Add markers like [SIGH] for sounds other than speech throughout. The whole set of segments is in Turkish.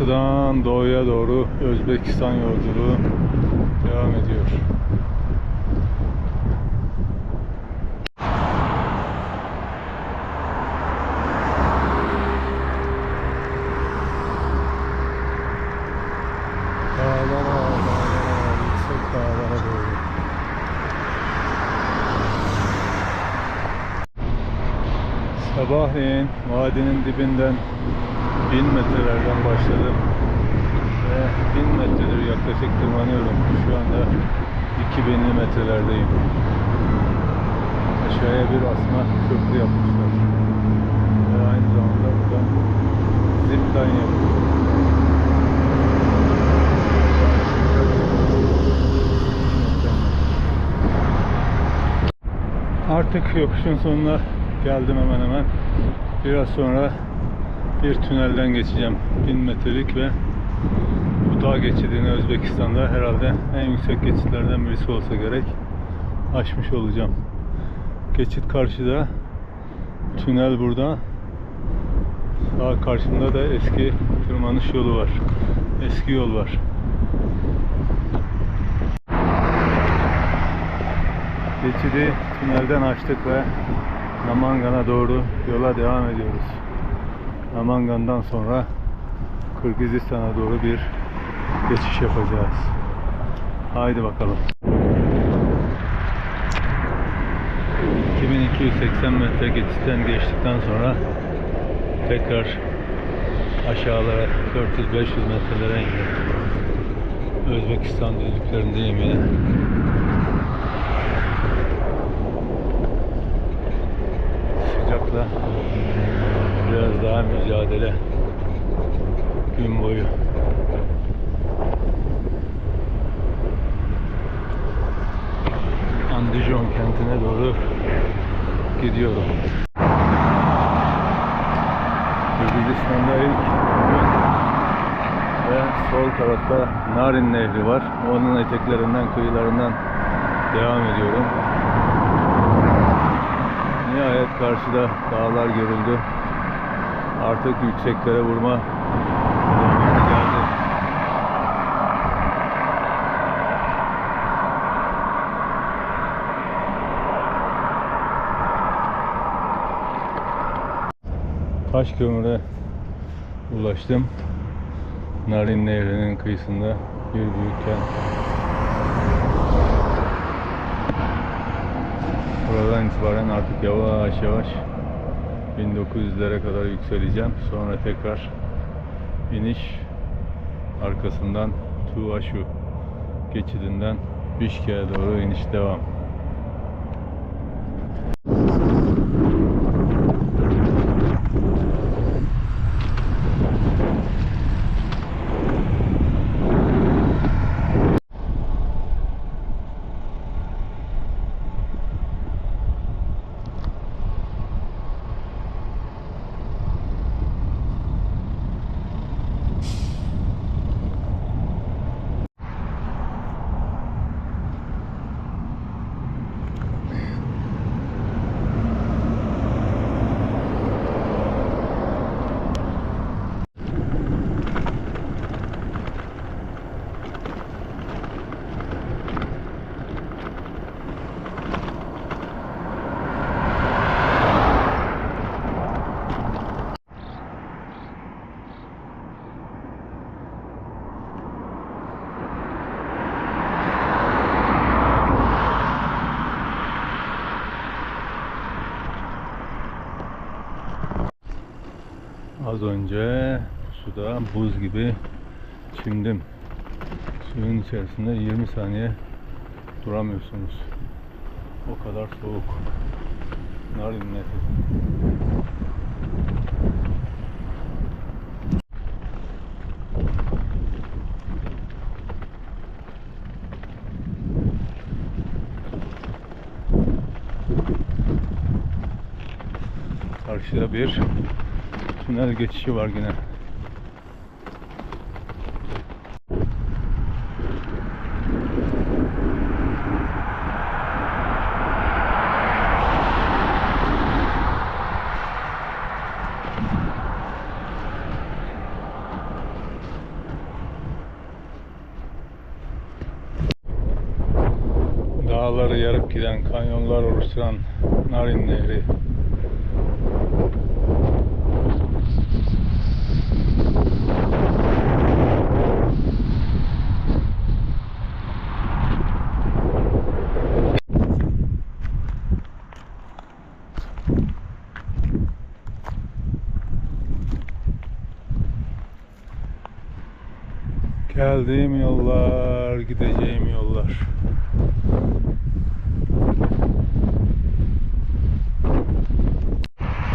batıdan doğuya doğru Özbekistan yolculuğu devam ediyor. Sabahleyin vadinin dibinden 1000 metrelerden başladım. Ve 1000 metredir yaklaşık tırmanıyorum. Şu anda 2000'li metrelerdeyim. Aşağıya bir asma köprü yapmışlar. Ve aynı zamanda burada zipline yapıyor. Artık yokuşun sonuna geldim hemen hemen. Biraz sonra bir tünelden geçeceğim. 1000 metrelik ve bu dağ geçidini Özbekistan'da herhalde en yüksek geçitlerden birisi olsa gerek aşmış olacağım. Geçit karşıda. Tünel burada. Sağ karşımda da eski tırmanış yolu var. Eski yol var. Geçidi tünelden açtık ve Namangan'a doğru yola devam ediyoruz. Namangan'dan sonra Kırgızistan'a doğru bir geçiş yapacağız. Haydi bakalım. 2280 metre geçitten geçtikten sonra tekrar aşağılara 400-500 metrelere iniyoruz. Özbekistan düzlüklerindeyim yine. sıcakla biraz daha mücadele gün boyu. Andijon kentine doğru gidiyorum. Gürcistan'da ilk gün ve sol tarafta Narin Nehri var. Onun eteklerinden, kıyılarından devam ediyorum. Nihayet karşıda dağlar görüldü. Artık yükseklere vurma. Taş kömüre ulaştım. Narin Nehri'nin kıyısında bir büyük kent. Buradan itibaren artık yavaş yavaş 1900'lere kadar yükseleceğim. Sonra tekrar iniş arkasından Tuvaşu geçidinden Bişke'ye doğru iniş devam. Az önce suda buz gibi çimdim. Suyun içerisinde 20 saniye duramıyorsunuz. O kadar soğuk. Narin nefes. Karşıda bir tünel geçişi var yine. dağları yarıp giden kanyonlar oluşturan Narin Nehri Geldiğim yollar, gideceğim yollar.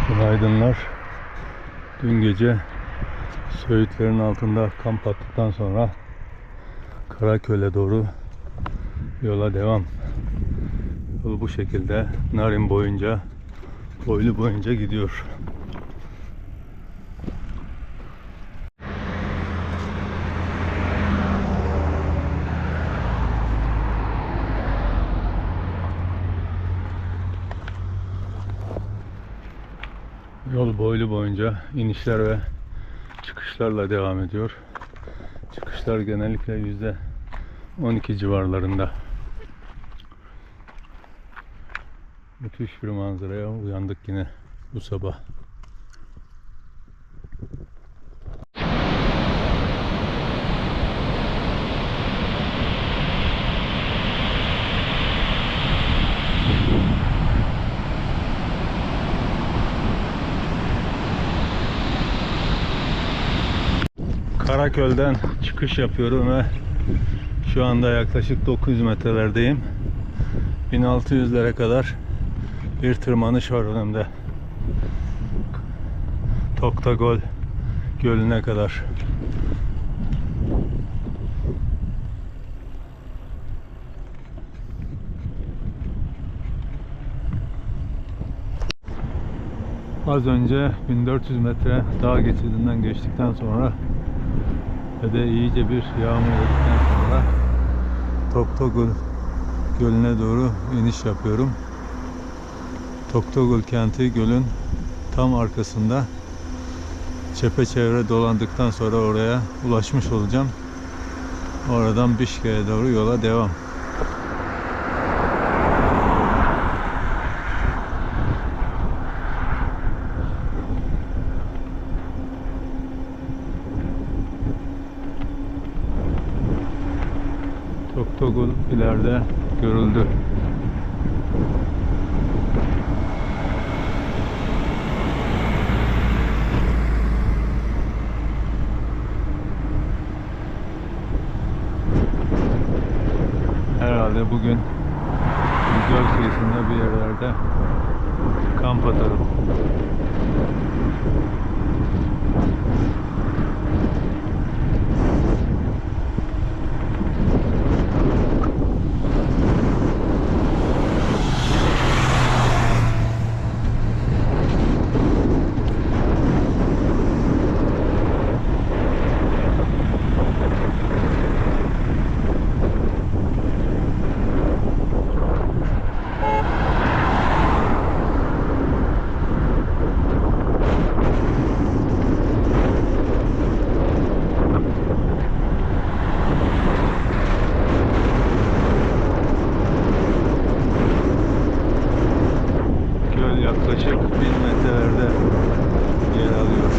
Günaydınlar. Dün gece Söğütlerin altında kamp attıktan sonra Karaköl'e doğru yola devam. Yol bu şekilde Narin boyunca, boylu boyunca gidiyor. Yol boylu boyunca inişler ve çıkışlarla devam ediyor. Çıkışlar genellikle yüzde 12 civarlarında. Müthiş bir manzaraya uyandık yine bu sabah. Karaköl'den çıkış yapıyorum ve şu anda yaklaşık 900 metrelerdeyim. 1600'lere kadar bir tırmanış var önümde. Toktagol Gölü'ne kadar. Az önce 1400 metre dağ geçidinden geçtikten sonra ve iyice bir yağmur yağdıktan sonra Toktogul Gölü'ne doğru iniş yapıyorum. Toktogul kenti gölün tam arkasında çepeçevre dolandıktan sonra oraya ulaşmış olacağım. Oradan Bişke'ye doğru yola devam. Toktogul ileride görüldü. Herhalde bugün göl kıyısında bir yerlerde kamp atarım. Göl yaklaşık 1000 metrelerde yer alıyor.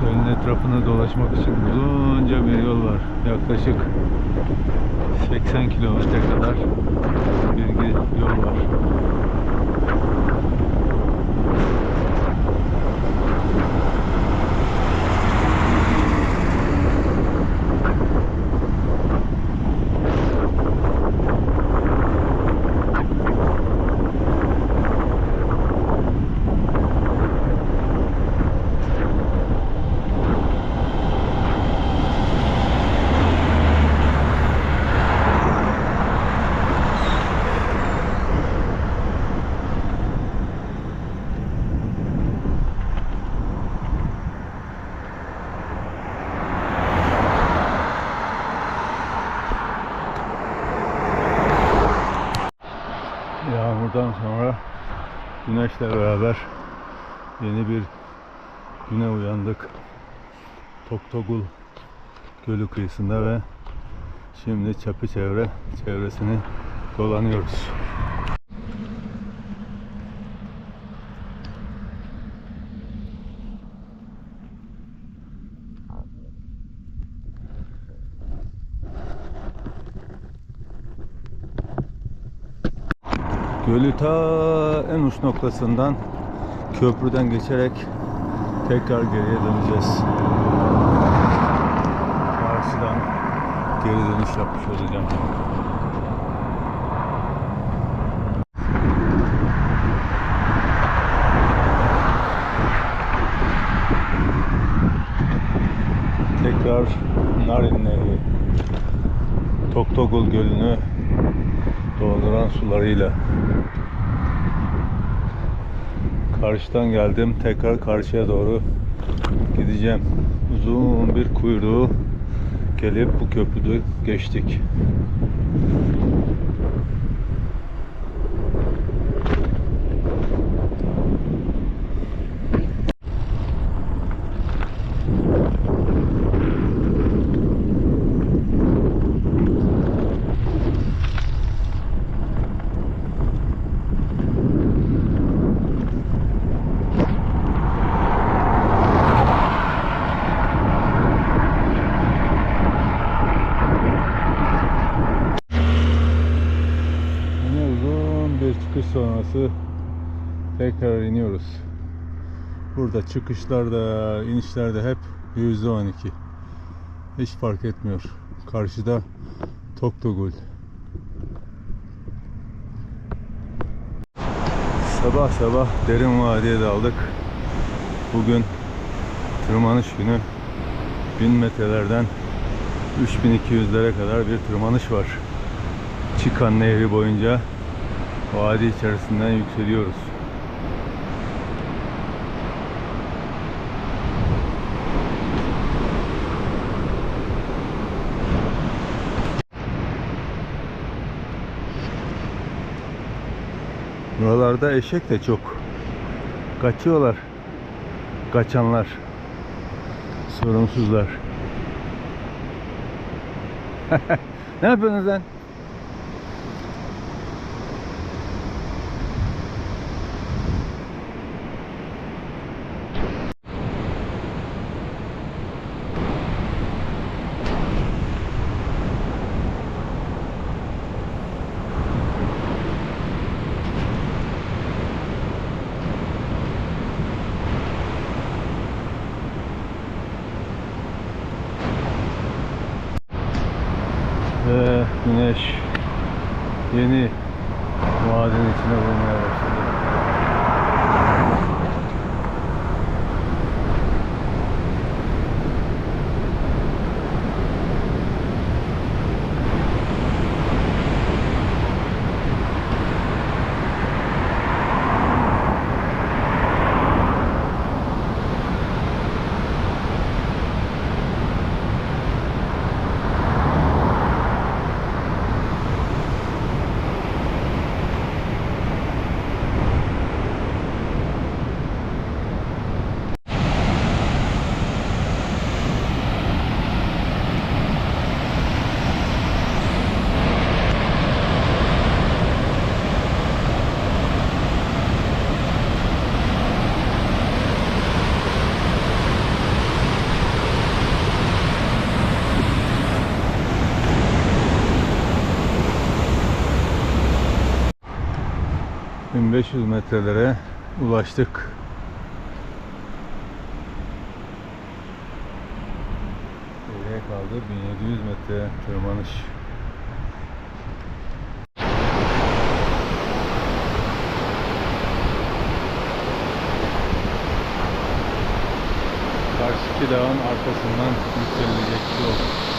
Gölün dolaşmak için uzunca bir yol var. Yaklaşık 80 kilometre kadar bir yol var. Güneşle beraber yeni bir güne uyandık. Toktogul Gölü kıyısında ve şimdi çapı çevre çevresini dolanıyoruz. Gölü ta en uç noktasından köprüden geçerek tekrar geriye döneceğiz. Karşıdan geri dönüş yapmış olacağım. Tekrar Narin Nehri Toktogul Gölü'nü dolduran sularıyla karşıdan geldim tekrar karşıya doğru gideceğim. Uzun bir kuyruğu gelip bu köprüde geçtik Yine uzun bir çıkış sonrası tekrar iniyoruz. Burada çıkışlarda, inişlerde hep %12. Hiç fark etmiyor. Karşıda Toktogul. Sabah sabah derin vadiye daldık. Bugün tırmanış günü 1000 metrelerden 3200'lere kadar bir tırmanış var. Çıkan Nehri boyunca vadi içerisinden yükseliyoruz. Buralarda eşek de çok. Kaçıyorlar. Kaçanlar. Sorumsuzlar. [LAUGHS] ne yapıyorsunuz lan? Ve güneş yeni vadinin içine vurmaya başladı. ...1500 metrelere ulaştık. Geriye kaldı 1700 metre tırmanış. Karşıki dağın arkasından yükselilecek yol.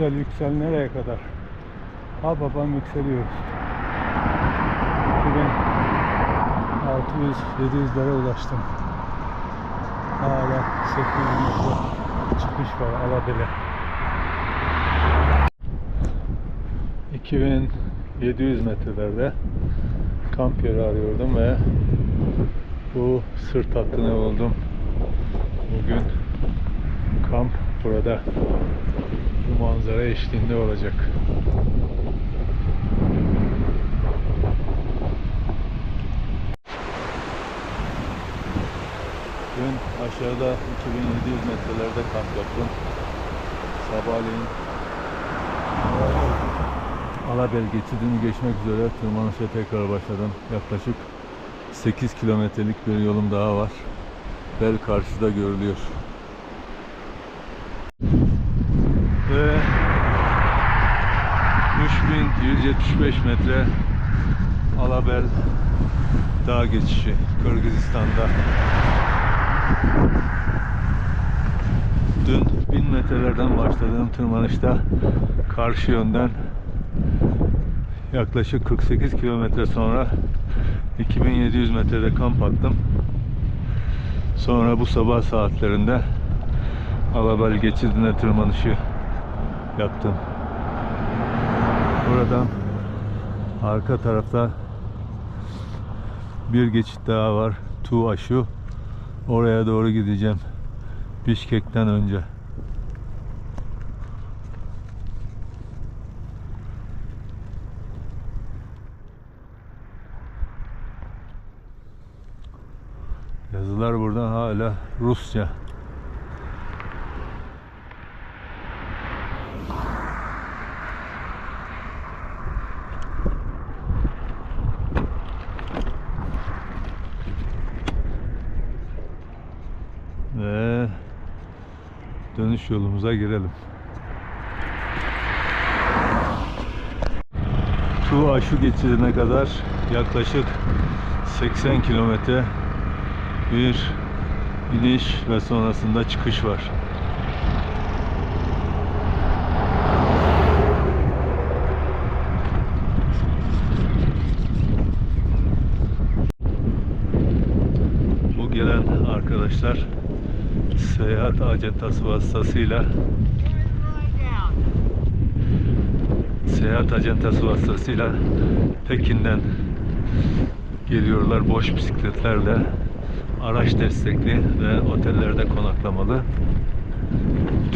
Yüksel yüksel nereye kadar? Ha babam yükseliyoruz. 2600-700'lere ulaştım. Hala 800 metre çıkış var Alabele. 2700 metrelerde kamp yeri arıyordum ve bu sırt hattını buldum. Bugün kamp burada bu manzara eşliğinde olacak. Dün aşağıda 2700 metrelerde kamp yaptım. Sabahleyin Alabel geçidini geçmek üzere tırmanışa tekrar başladım. Yaklaşık 8 kilometrelik bir yolum daha var. Bel karşıda görülüyor. Ve 3175 metre Alabel dağ geçişi Kırgızistan'da. Dün 1000 metrelerden başladığım tırmanışta karşı yönden yaklaşık 48 kilometre sonra 2700 metrede kamp attım. Sonra bu sabah saatlerinde Alabel geçidine tırmanışı yaptım. Buradan arka tarafta bir geçit daha var. Tuğaşu. Oraya doğru gideceğim. Bişkek'ten önce. Yazılar burada hala Rusça. Ve yolumuza girelim. Tuğaşu geçidine kadar yaklaşık 80 kilometre bir iniş ve sonrasında çıkış var. Bu gelen arkadaşlar seyahat acentası vasıtasıyla seyahat acentası vasıtasıyla Pekin'den geliyorlar boş bisikletlerle. Araç destekli ve otellerde konaklamalı.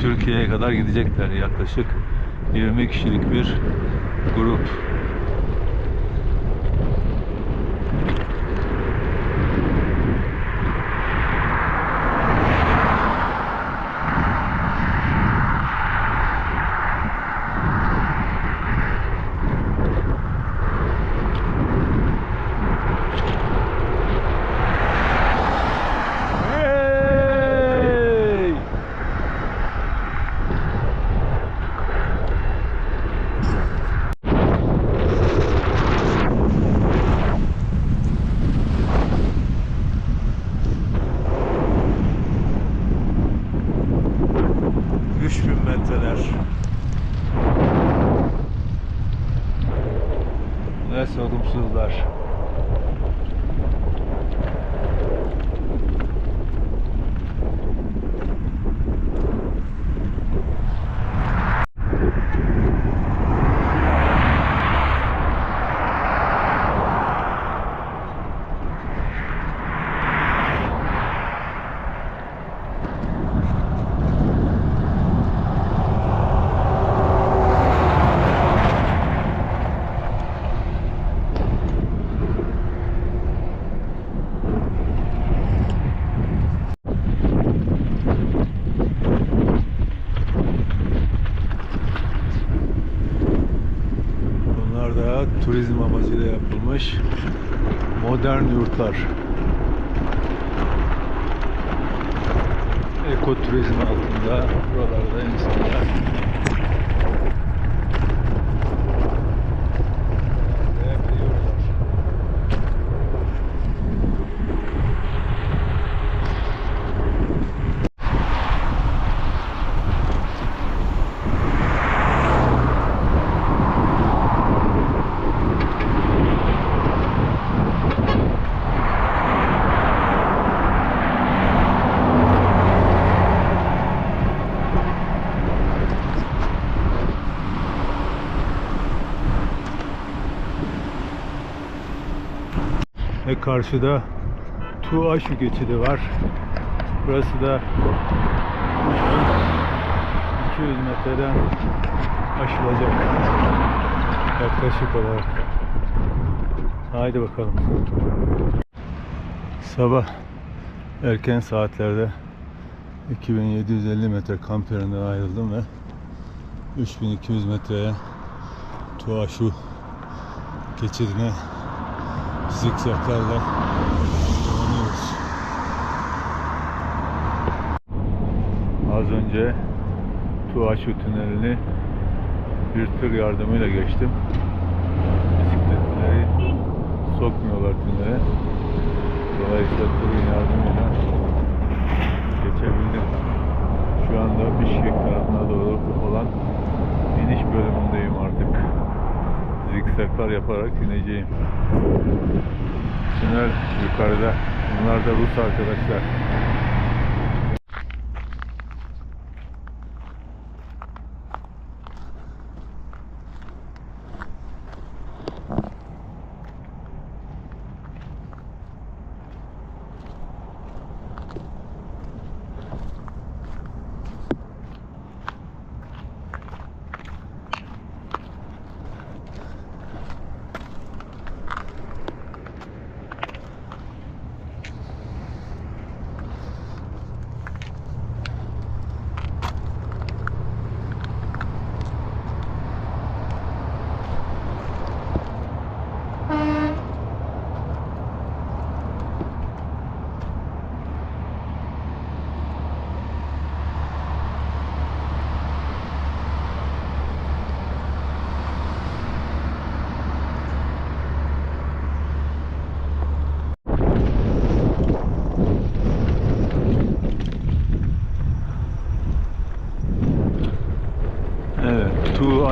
Türkiye'ye kadar gidecekler yaklaşık 20 kişilik bir grup modern yurtlar. Ekoturizm altında buralarda insanlar yaşayabiliyorlar. Ve karşıda Tuaşu geçidi var. Burası da 200 metreden aşılacak. Yaklaşık olarak. Haydi bakalım. Sabah erken saatlerde 2750 metre kamp yerinden ayrıldım ve 3200 metreye Tuaşu geçidine zikzaklarla dolanıyoruz. Az önce Tuaşu tünelini bir tır yardımıyla geçtim. Bisikletleri sokmuyorlar tünele. Dolayısıyla tırın yardımıyla geçebildim. Şu anda Bişkek tarafına doğru olan iniş bölümündeyim artık. Zikzaklar yaparak ineceğim. Tünel yukarıda. Bunlar da Rus arkadaşlar.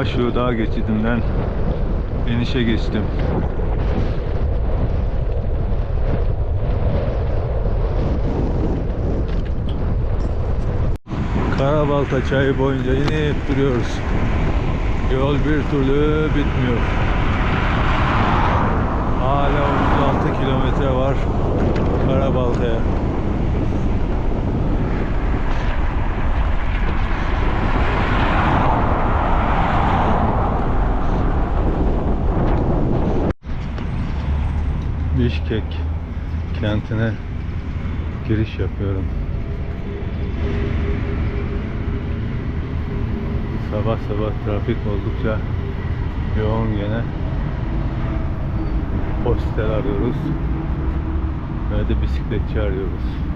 Aşu dağ geçidinden inişe geçtim. Karabalta çayı boyunca inip duruyoruz. Yol bir türlü bitmiyor. Hala 36 kilometre var Karabalta'ya. Bişkek kentine giriş yapıyorum. Sabah sabah trafik oldukça yoğun gene. Hostel arıyoruz ve de bisikletçi arıyoruz.